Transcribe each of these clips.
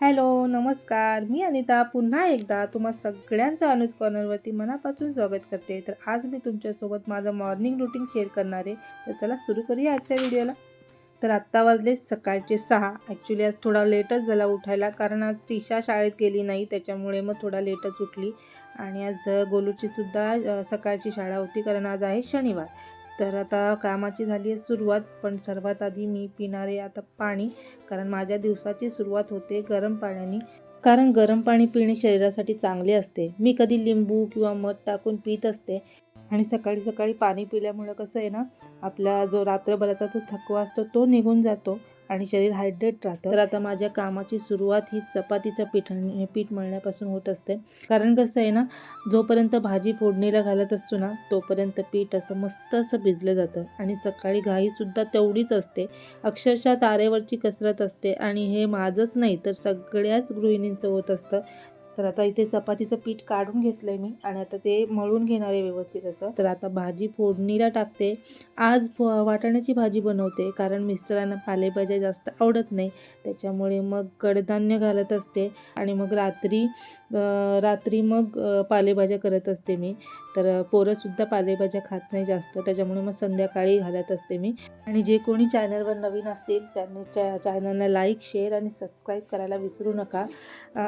Hello नमस्कार. मी अनिता. पुन्हा एकदा तुम्हा सगळ्यांचं अनुज कॉर्नरवरती मनापासून स्वागत करते. तर आज मी तुमच्यासोबत माझं मॉर्निंग रुटीन शेअर करणार आहे. तर चला सुरू करूया आजच्या व्हिडिओला तर आत्ता वाजले सकाळचे सहा. ॲक्च्युली आज थोडा लेटच झाला उठायला. कारण आज त्रिशा शाळेत गेली नाही. त्याच्यामुळे मग थोडा लेटच उठली. आणि आज गोलूची सुद्धा सकाळची शाळा होती. कारण आज आहे शनिवार. तर आता कामाची झाली आहे सुरुवात पण सर्वात आधी मी पिणारे आता पाणी कारण माझ्या दिवसाची सुरुवात होते गरम पाण्याने. कारण गरम पाणी पिणे शरीरासाठी चांगले असते. मी कधी लिंबू किंवा मध टाकून पित असते. आणि सकाळी सकाळी पाणी पिल्यामुळं कसं आहे ना आपला जो रात्रभराचा जो थकवा असतो तो निघून जातो. आणि शरीर हायड्रेट राहतं. तर आता माझ्या कामाची सुरुवात ही चपातीचं पीठ पीठ मळण्यापासून होत असते. कारण कसं आहे ना जोपर्यंत भाजी फोडणीला घालत असतो ना तोपर्यंत पीठ असं मस्त असं भिजलं जातं. आणि सकाळी घाईसुद्धा तेवढीच असते. अक्षरशः तारेवरची कसरत असते. आणि हे माझंच नाही तर सगळ्याच गृहिणींचं होत असतं. तर आता इथे चपातीचं पीठ काढून घेतलंय मी आणि आता ते मळून घेणार आहे व्यवस्थित असं. तर आता भाजी फोडणीला टाकते. आज वाटाण्याची भाजी बनवते कारण मिस्टरांना पालेभाज्या जास्त आवडत नाही. त्याच्यामुळे मग कडधान्य घालत असते आणि मग रात्री रात्री मग पालेभाज्या करत असते मी. तर पोरंसुद्धा पालेभाज्या खात नाही जास्त. त्याच्यामुळे मग संध्याकाळी घालत असते मी. आणि जे कोणी चॅनलवर नवीन असतील त्यांनी चॅ चॅनलला लाईक शेअर आणि सबस्क्राईब करायला विसरू नका.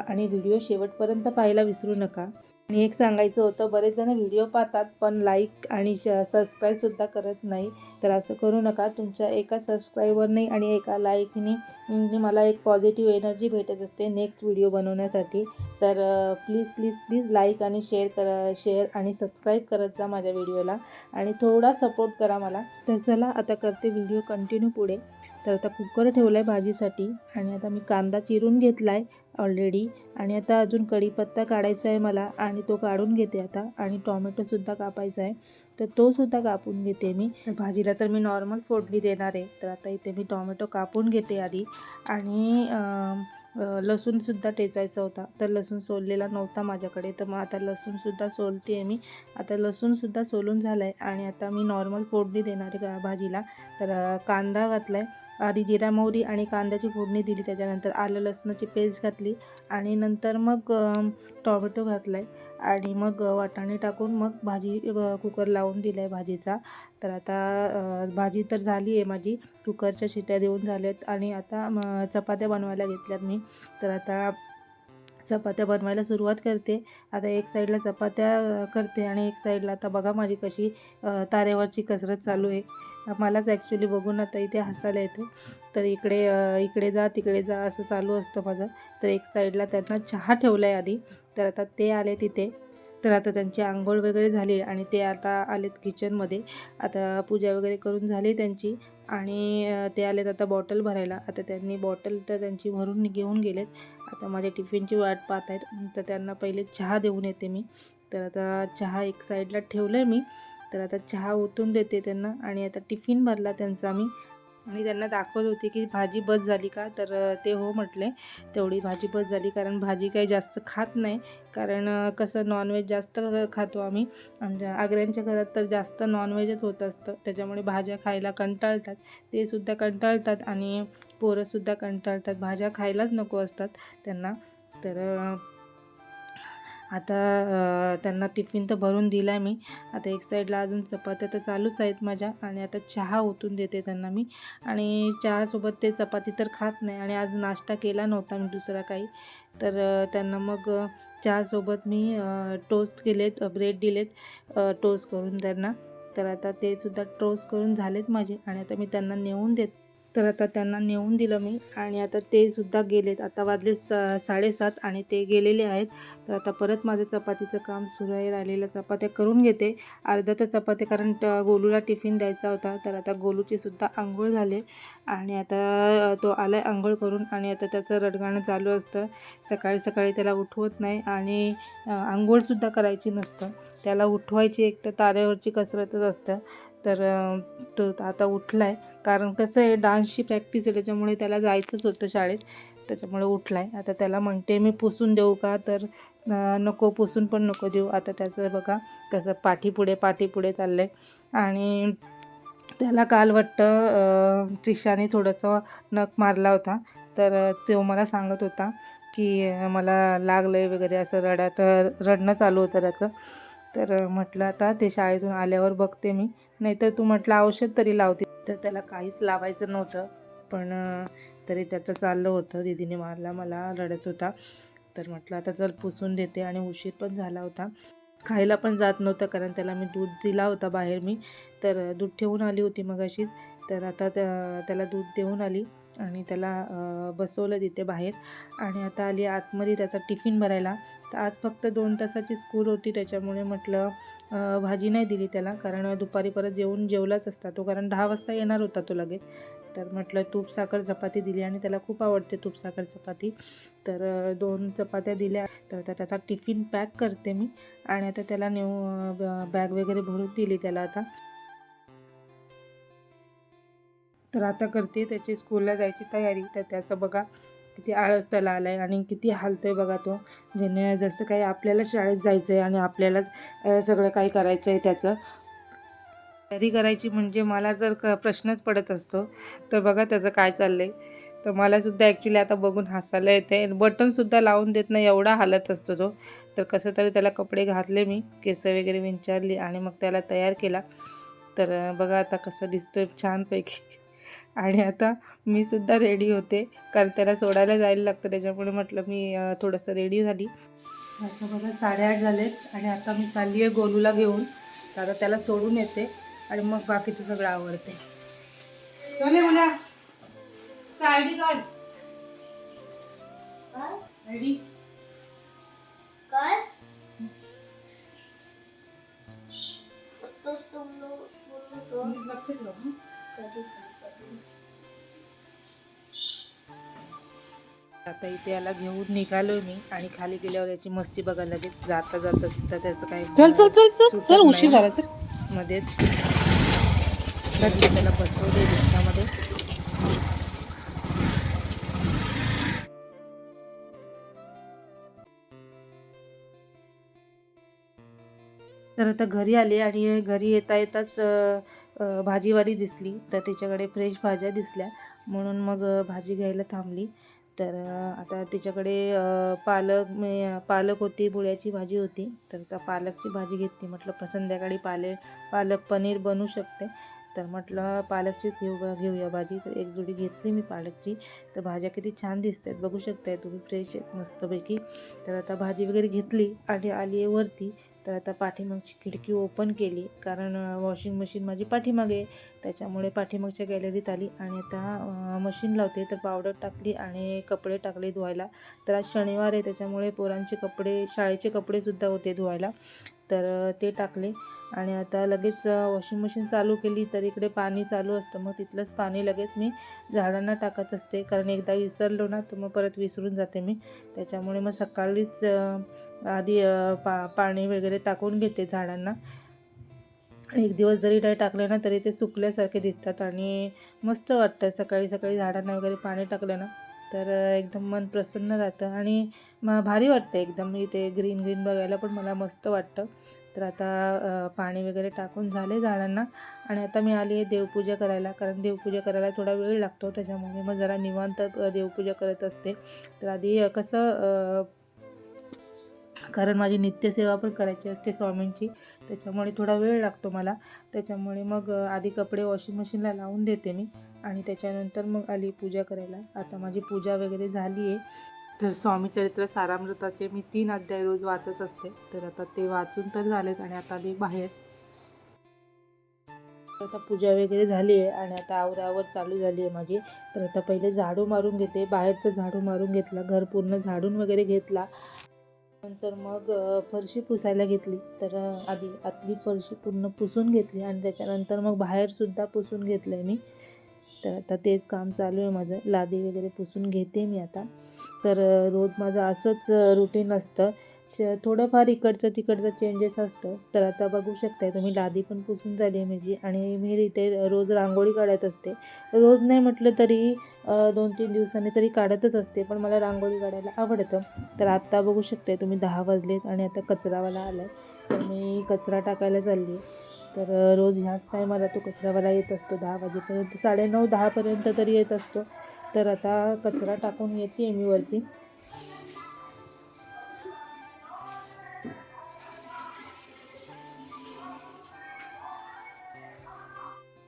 आणि व्हिडिओ शेवटपर्यंत पाहायला विसरू नका. आणि एक सांगायचं होतं बरेच जण व्हिडिओ पाहतात पण लाईक आणि सबस्क्राईबसुद्धा करत नाही. तर असं करू नका तुमच्या एका सबस्क्राईबरने आणि एका लाईकने म्हणजे मला एक पॉझिटिव्ह एनर्जी भेटत असते नेक्स्ट व्हिडिओ बनवण्यासाठी. तर प्लीज प्लीज प्लीज लाईक आणि शेअर करा शेअर आणि सबस्क्राईब करत जा माझ्या व्हिडिओला आणि थोडा सपोर्ट करा मला. तर चला आता करते व्हिडिओ कंटिन्यू पुढे. तर आता कुकर ठेवला आहे भाजीसाठी आणि आता मी कांदा चिरून घेतला आहे ऑलरेडी आणि आता अजून कढीपत्ता काढायचा आहे मला आणि तो काढून घेते आता. आणि टॉमॅटोसुद्धा कापायचा आहे. तर तोसुद्धा कापून घेते मी. तर भाजीला तर मी नॉर्मल फोडणी देणार आहे. तर आता इथे मी टॉमॅटो कापून घेते आधी. आणि लसूणसुद्धा टेचायचा होता. तर लसूण सोललेला नव्हता माझ्याकडे. तर मग आता लसूणसुद्धा सोलते आहे मी. आता लसूणसुद्धा सोलून झालं आहे आणि आता मी नॉर्मल फोडणी देणार आहे भाजीला. तर कांदा घातला आहे आधी जिरा मोहरी आणि कांद्याची फोडणी दिली. त्याच्यानंतर आलं लसणाची पेस्ट घातली. आणि नंतर मग टॉमॅटो घातला आहे आणि मग वाटाणे टाकून मग भाजी कुकर लावून दिला आहे भाजीचा. तर आता भाजी तर झाली आहे माझी. कुकरच्या शिट्या देऊन झाल्यात आणि आता चपात्या बनवायला घेतल्यात मी. तर आता चपात्या बनवायला सुरुवात करते. आता एक साईडला चपात्या करते आणि एक साईडला आता बघा माझी कशी तारेवरची कसरत चालू आहे. मलाच ॲक्च्युली बघून आता इथे हसायला येते. तर इकडे इकडे जा तिकडे जा असं चालू असतं माझं. तर एक साईडला त्यांना चहा ठेवला आहे आधी. तर आता ते आले तिथे. तर आता त्यांची आंघोळ वगैरे झाली आणि ते आता आलेत किचनमध्ये आता पूजा वगैरे करून झाली त्यांची आणि ते आलेत आता बॉटल भरायला. आता त्यांनी बॉटल तर त्यांची भरून घेऊन गेलेत. आता माझ्या टिफिनची वाट पाहत आहेत. तर त्यांना पहिले चहा देऊन येते मी. तर आता चहा एक साईडला ठेवलं आहे मी. तर आता चहा ओतून देते त्यांना आणि आता टिफिन भरला त्यांचा मी. आणि त्यांना दाखवत होते की भाजी बस झाली का? तर ते हो म्हटले तेवढी भाजी बस झाली कारण भाजी काही जास्त खात नाही. कारण कसं नॉनव्हेज जास्त खातो आम्ही. आमच्या आग्र्यांच्या घरात तर जास्त नॉनव्हेजच होत असतं. त्याच्यामुळे भाज्या खायला कंटाळतात. ते सुद्धा कंटाळतात आणि पोरंसुद्धा कंटाळतात. भाज्या खायलाच नको असतात त्यांना. तर आता त्यांना टिफिन तर भरून दिला आहे मी. आता एक साईडला अजून चपात्या तर चालूच आहेत माझ्या आणि आता चहा ओतून देते त्यांना मी. आणि चहासोबत ते चपाती तर खात नाही आणि आज नाश्ता केला नव्हता मी दुसरा काही. तर त्यांना मग चहासोबत मी टोस्ट केलेत ब्रेड दिलेत टोस्ट करून त्यांना. तर आता ते सुद्धा टोस्ट करून झालेत माझे आणि आता मी त्यांना नेऊन देत तर आता त्यांना नेऊन दिलं मी आणि आता ते सुद्धा गेलेत. आता वाजले स साडेसात आणि ते गेलेले आहेत. तर आता परत माझं चपातीचं काम सुरू आहे. राहिलेल्या चपात्या करून घेते. अर्धा तर चपात्या कारण ट गोलूला टिफिन द्यायचा होता. तर आता गोलूची सुद्धा आंघोळ झाले आणि आता तो आला आहे आंघोळ करून आणि आता त्याचं रडगाणं चालू असतं. सकाळी सकाळी त्याला उठवत नाही आणि आंघोळसुद्धा करायची नसतं. त्याला उठवायची एक तर ताऱ्यावरची कसरतच असतं. तर तो आता उठला आहे कारण कसं आहे डान्सची प्रॅक्टिस आहे त्याच्यामुळे त्याला जायचंच होतं शाळेत. त्याच्यामुळे उठला आहे आता त्याला म्हणते मी पुसून देऊ का? तर नको पुसून पण नको देऊ. आता त्याचं बघा कसं पाठीपुढे पाठीपुढे चाललं आहे आणि त्याला काल वाटतं त्रिशाने थोडंसं नख मारला होता. तर तो मला सांगत होता की मला लागलं आहे वगैरे असं रडत रडणं चालू होतं त्याचं. तर म्हटलं आता ते शाळेतून आल्यावर बघते मी. नाहीतर तू म्हटलं औषध तरी लावते. तर त्याला काहीच लावायचं नव्हतं. पण तरी त्याचं चाललं होतं. दीदीने मारला मला रडत होता. तर म्हटलं आता चल पुसून देते. आणि उशीर पण झाला होता. खायला पण जात नव्हतं कारण त्याला मी दूध दिला होता बाहेर मी. तर दूध ठेवून आली होती मगाशी तर आता त्याला दूध देऊन आली आणि त्याला बसवलं तिथे बाहेर. आणि आता आली आतमध्ये त्याचा टिफिन भरायला. तर आज फक्त दोन तासाची स्कूल होती. त्याच्यामुळे म्हटलं भाजी नाही दिली त्याला कारण दुपारी परत जेवून जेवलाच असता तो कारण दहा वाजता येणार होता तो लगेच. तर म्हटलं तूप साखर चपाती दिली आणि त्याला खूप आवडते तूप साखर चपाती. तर दोन चपात्या दिल्या. तर आता त्याचा टिफिन पॅक करते मी आणि आता त्याला नेऊ बॅग वगैरे भरून दिली त्याला आता. तर आता करते त्याची स्कूलला जायची तयारी. तर त्याचं बघा किती आळस त्याला आला आहे आणि किती हालतो आहे बघा तो. ज्याने जसं काही आपल्याला शाळेत जायचं आहे आणि आपल्यालाच सगळं काही करायचं आहे त्याचं. तयारी करायची म्हणजे मला जर क प्रश्नच पडत असतो तर बघा त्याचं काय चाललं आहे तर मलासुद्धा ॲक्च्युली आता बघून हसायला येते बटनसुद्धा लावून देत नाही एवढा हालत असतो तो. तर कसं तरी त्याला कपडे घातले मी केस वगैरे विंचारली आणि मग त्याला तयार केला. तर बघा आता कसं दिसतोय छानपैकी. आणि आता मी सुद्धा रेडी होते. कारण त्याला सोडायला जायला लागतं. त्याच्यामुळे म्हटलं मी थोडंसं रेडी झाली. आता बघा साडेआठ झालेत आणि आता मी चालली आहे गोलूला घेऊन. तर आता त्याला सोडून येते आणि मग बाकीचं सगळं आवडते चले मुला. आय डी कार्ड काय? आय डी काय तोच तुम लोग बोललो तो लक्ष ठेव आता इथे याला घेऊन निघालोय मी आणि खाली गेल्यावर याची मस्ती बघायला लागेल. जाता जाता सुद्धा त्याचं काय चल चल चल चल उशीर. झाला चल. मध्येच घातले त्याला बसवले रिक्षामध्ये. तर आता घरी आले आणि घरी येता येताच भाजीवाली दिसली. तर तिच्याकडे फ्रेश भाज्या दिसल्या. म्हणून मग भाजी घ्यायला थांबली. तर आता तिच्याकडे पालक मी पालक होती मुळ्याची भाजी होती. तर त्या पालकची भाजी घेतली. म्हटलं संध्याकाळी पाले पालक पनीर बनवू शकते. तर म्हटलं पालकचीच घेऊ घेऊया भाजी. तर एक जोडी घेतली मी पालकची. तर भाज्या किती छान दिसत आहेत बघू शकताय तुम्ही फ्रेश आहेत मस्तपैकी. तर आता भाजी वगैरे घेतली आणि आली आहे वरती. तर आता पाठीमागची खिडकी ओपन केली. कारण वॉशिंग मशीन माझी पाठीमागे त्याच्यामुळे पाठीमागच्या गॅलरीत आली आणि आता मशीन लावते. तर पावडर टाकली आणि कपडे टाकले धुवायला. तर आज शनिवार आहे त्याच्यामुळे पोरांचे कपडे शाळेचे कपडेसुद्धा होते धुवायला. तर ते टाकले. आणि आता लगेच वॉशिंग मशीन चालू केली तर इकडे पाणी चालू असतं. मग तिथलंच पाणी लगेच मी झाडांना टाकत असते. कारण एकदा विसरलो ना तर मग परत विसरून जाते मी. त्याच्यामुळे मग सकाळीच आधी पा पाणी वगैरे टाकून घेते झाडांना. एक दिवस जरी नाही टाकले ना तरी ते सुकल्यासारखे दिसतात. आणि मस्त वाटतं. सकाळी सकाळी झाडांना वगैरे पाणी टाकलं ना तर एकदम मन प्रसन्न राहतं आणि म भारी वाटतं एकदम. इथे ग्रीन ग्रीन बघायला पण मला मस्त वाटतं. तर आता पाणी वगैरे टाकून झाले झाडांना आणि आता मी आली आहे देवपूजा करायला. कारण देवपूजा करायला थोडा वेळ लागतो. त्याच्यामुळे मग जरा निवांत देवपूजा करत असते. तर आधी कसं कारण माझी नित्यसेवा पण करायची असते स्वामींची. त्याच्यामुळे थोडा वेळ लागतो मला. त्याच्यामुळे मग आधी कपडे वॉशिंग मशीनला लावून देते मी. आणि त्याच्यानंतर मग आली पूजा करायला. आता माझी पूजा वगैरे झाली आहे. तर स्वामी चरित्र सारामृताचे मी तीन अध्याय रोज वाचत असते. तर आता ते वाचून तर झालेत आणि आता आली बाहेर. आता पूजा वगैरे झाली आहे आणि आता आवरावर चालू झाली आहे माझी. तर आता पहिले झाडू मारून घेते. बाहेरचं झाडू मारून घेतला. घर पूर्ण झाडून वगैरे घेतला. नंतर मग फरशी पुसायला घेतली. तर आधी आतली फरशी पूर्ण पुसून घेतली आणि त्याच्यानंतर मग बाहेरसुद्धा पुसून घेतलं आहे मी. तर आता तेच काम चालू आहे माझं. लादी वगैरे पुसून घेते मी आता. तर रोज माझं असंच रुटीन असतं. च थोडंफार इकडचं तिकडचं चेंजेस असतं. तर आता बघू शकताय तुम्ही लादी पण पुसून झाली आहे माझी आणि मी इथे रोज रांगोळी काढत असते. रोज नाही म्हटलं तरी दोन तीन दिवसांनी तरी काढतच असते पण मला रांगोळी काढायला आवडतं. तर आत्ता बघू शकताय तुम्ही दहा वाजलेत आणि आता कचरावाला आला आहे तर मी कचरा टाकायला चालली आहे तर रोज ह्याच टायमाला तो कचरावाला येत असतो दहा वाजेपर्यंत साडेनऊ दहापर्यंत तरी येत असतो. तर आता कचरा टाकून येते मी वरती.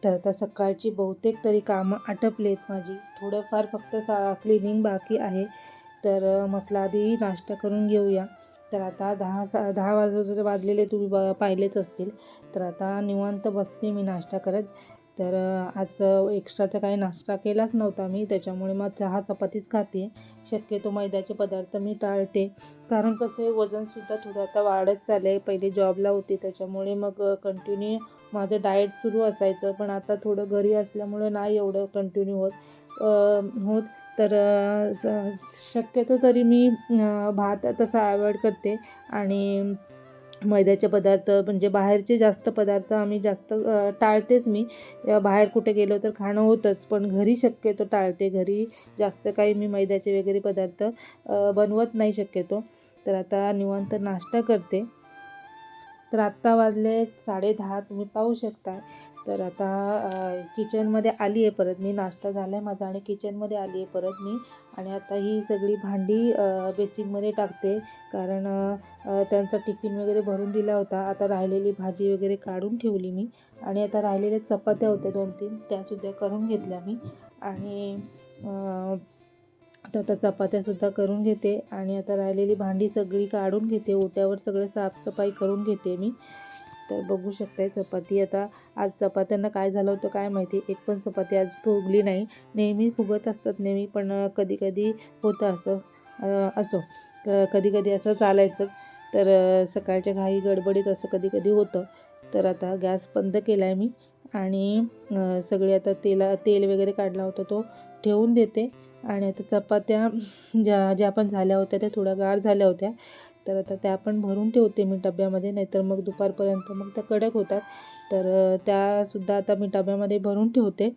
तर आता सकाळची बहुतेक तरी कामं आटपलेत माझी. थोडंफार फक्त सा क्लिनिंग बाकी आहे. तर म्हटलं आधी नाश्ता करून घेऊया. तर आता दहा सा दहा वाज वाजलेले तुम्ही ब पाहिलेच असतील. तर आता निवांत बसते मी नाश्ता करत. तर आज एक्स्ट्राचा काही नाश्ता केलाच नव्हता मी त्याच्यामुळे मग चहा चपातीच खाते. शक्यतो मैद्याचे पदार्थ मी टाळते. कारण कसं आहे वजनसुद्धा थोडं आता वाढत चाललं आहे पहिले जॉबला होते त्याच्यामुळे मग कंटिन्यू माझं डाएट सुरू असायचं. पण आता थोडं घरी असल्यामुळे नाही एवढं कंटिन्यू होत होत. तर शक्यतो तरी मी भात तसा अवॉइड करते. आणि मैद्याचे पदार्थ म्हणजे बाहेरचे जास्त पदार्थ आम्ही जास्त टाळतेच मी. बाहेर कुठे गेलो तर खाणं होतंच पण घरी शक्यतो टाळते. घरी जास्त काही मी मैद्याचे वगैरे पदार्थ बनवत नाही शक्यतो. तर आता निवांत नाश्ता करते. तर आत्ता वाजले साडे दहा तुम्ही पाहू शकता. तर आता किचनमध्ये आली आहे परत. मी नाश्ता झाला आहे माझा आणि किचनमध्ये आली आहे परत मी. आणि आता ही सगळी भांडी बेसिनमध्ये टाकते. कारण त्यांचा टिफिन वगैरे भरून दिला होता. आता राहिलेली भाजी वगैरे काढून ठेवली मी. आणि आता राहिलेल्या चपात्या होत्या दोन तीन. त्यासुद्धा करून घेतल्या मी. आणि आता आता चपात्यासुद्धा करून घेते. आणि आता राहिलेली भांडी सगळी काढून घेते. ओट्यावर सगळं साफसफाई करून घेते मी. तर बघू शकताय चपाती आता. आज चपात्यांना काय झालं होतं काय माहिती? एक पण चपाती आज फुगली नाही. नेहमी फुगत असतात नेहमी पण कधी कधी होतं असं असो. कधी कधी असं चालायचं. तर सकाळच्या घाई गडबडीत असं कधी कधी होतं. तर आता गॅस बंद केला आहे मी आणि सगळी सगळे आता तेला तेल वगैरे काढला होता तो ठेवून देते. आणि आता चपात्या ज्या ज्या पण झाल्या होत्या त्या थोड्या गार झाल्या होत्या. तर आता त्या पण भरून ठेवते मी डब्यामध्ये नाहीतर मग दुपारपर्यंत मग त्या कडक होतात. तर त्यासुद्धा आता मी डब्यामध्ये भरून ठेवते.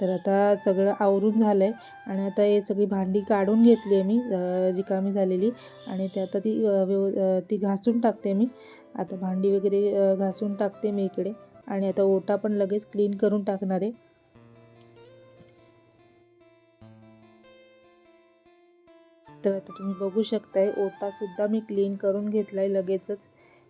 तर आता सगळं आवरून झालं आहे आणि आता हे सगळी भांडी काढून घेतली आहे मी रिकामी झालेली. आणि ते आता ती व्यव ती घासून टाकते मी. आता भांडी वगैरे घासून टाकते मी इकडे. आणि आता ओटा पण लगेच क्लीन करून टाकणार आहे. तर आता तुम्ही बघू शकताय ओटासुद्धा मी क्लीन करून घेतला आहे लगेचच.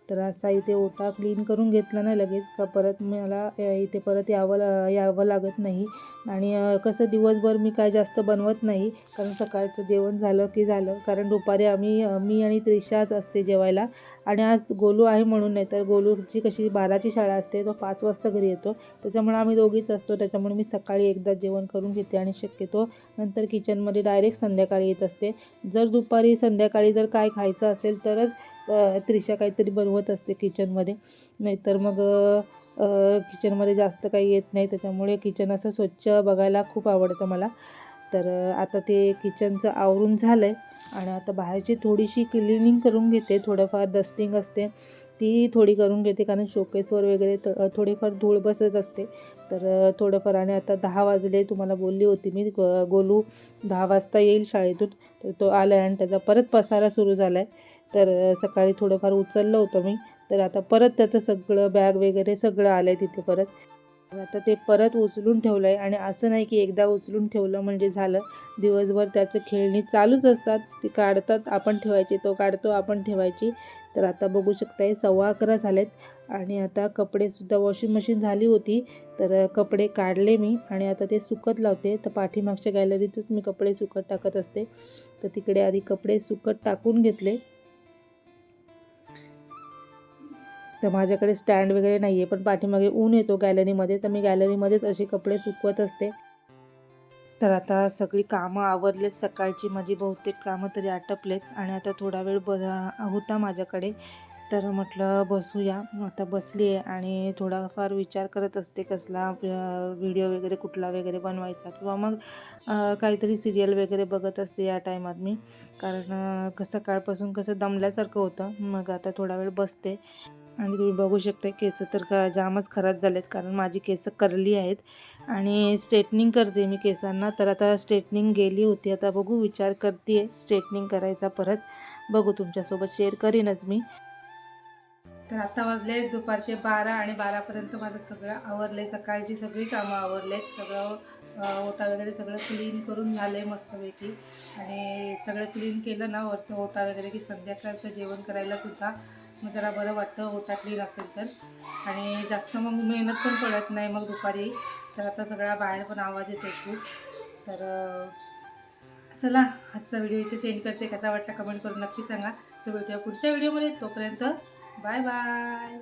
तर असा इथे ओटा क्लीन करून घेतला ना लगेच का परत मला इथे परत यावं ला- यावं लागत नाही. आणि कसं दिवसभर मी काय जास्त बनवत नाही कारण सकाळचं जेवण झालं की झालं. कारण दुपारी आम्ही मी आणि त्रिशाच असते जेवायला. आणि आज गोलू आहे म्हणून नाही तर गोलूची कशी बाराची शाळा असते तो पाच वाजता घरी येतो. त्याच्यामुळे आम्ही दोघीच असतो. त्याच्यामुळे मी सकाळी एकदा जेवण करून घेते आणि शक्यतो नंतर किचनमध्ये डायरेक्ट संध्याकाळी येत असते. जर दुपारी संध्याकाळी जर काय खायचं असेल तरच त्रिशा काहीतरी बनवत असते किचनमध्ये. नाहीतर मग किचनमध्ये जास्त काही येत नाही. त्याच्यामुळे किचन असं स्वच्छ बघायला खूप आवडतं मला. तर आता ते किचनचं आवरून झालं आहे आणि आता बाहेरची थोडीशी क्लिनिंग करून घेते. थोडंफार डस्टिंग असते. ती थोडी करून घेते कारण शोकेसवर वगैरे थोडीफार धूळ बसत असते. तर थोडंफार आणि आता दहा वाजले. तुम्हाला बोलली होती मी गोलू दहा वाजता येईल शाळेतून. तर तो आला आहे आणि त्याचा परत पसारा सुरू झाला आहे तर सकाळी थोडंफार उचललं होतं मी. तर आता परत त्याचं सगळं बॅग वगैरे सगळं आलं आहे तिथे परत. आता ते परत उचलून ठेवलं आहे आणि असं नाही की एकदा उचलून ठेवलं म्हणजे झालं. दिवसभर त्याचं खेळणी चालूच असतात. ती काढतात आपण ठेवायची तो काढतो आपण ठेवायची. तर आता बघू शकताय सव्वा अकरा झालेत. आणि आता कपडेसुद्धा वॉशिंग मशीन झाली होती. तर कपडे काढले मी आणि आता ते सुकत लावते. तर पाठीमागच्या गॅलरीतच मी कपडे सुकत टाकत असते. तर तिकडे आधी कपडे सुकत टाकून घेतले. तर माझ्याकडे स्टँड वगैरे नाही आहे पण पाठीमागे ऊन येतो गॅलरीमध्ये तर मी गॅलरीमध्येच असे कपडे सुकवत असते. तर आता सगळी कामं आवरलेत सकाळची माझी बहुतेक कामं तरी आटपलेत आणि आता थोडा वेळ ब होता माझ्याकडे. तर म्हटलं बसूया. आता बसली आहे आणि थोडाफार विचार करत असते कसला व्हिडिओ वगैरे कुठला वगैरे बनवायचा किंवा मग काहीतरी सिरियल वगैरे बघत असते या टायमात मी. कारण क- सकाळपासून कसं दमल्यासारखं होतं. मग आता थोडा वेळ बसते. आणि तुम्ही बघू शकता केस तर का जामच खराब झालेत कारण माझी केस करली आहेत. आणि स्ट्रेटनिंग करते मी केसांना तर आता स्ट्रेटनिंग गेली होती. आता बघू विचार करते स्ट्रेटनिंग करायचा परत. बघू तुमच्यासोबत शेअर करीनच मी. तर आता वाजले दुपारचे बारा आणि बारापर्यंत माझं सगळं आवरलं आहे सकाळची सगळी कामं आवरले सगळं ओटा वगैरे सगळं क्लीन करून झालं आहे मस्तपैकी. आणि सगळं क्लीन केलं ना वरतं ओटा वगैरे की संध्याकाळचं जेवण करायला सुद्धा मग जरा बरं वाटतं ओटा क्लीन असेल तर. आणि जास्त मग मेहनत पण पडत नाही मग दुपारी. तर आता सगळा बाहेर पण आवाज येतो खूप. तर चला आजचा व्हिडिओ इथे सेंड करते. कसा वाटतं कमेंट करून नक्की सांगा. सो भेटूया पुढच्या व्हिडिओमध्ये. तोपर्यंत बाय बाय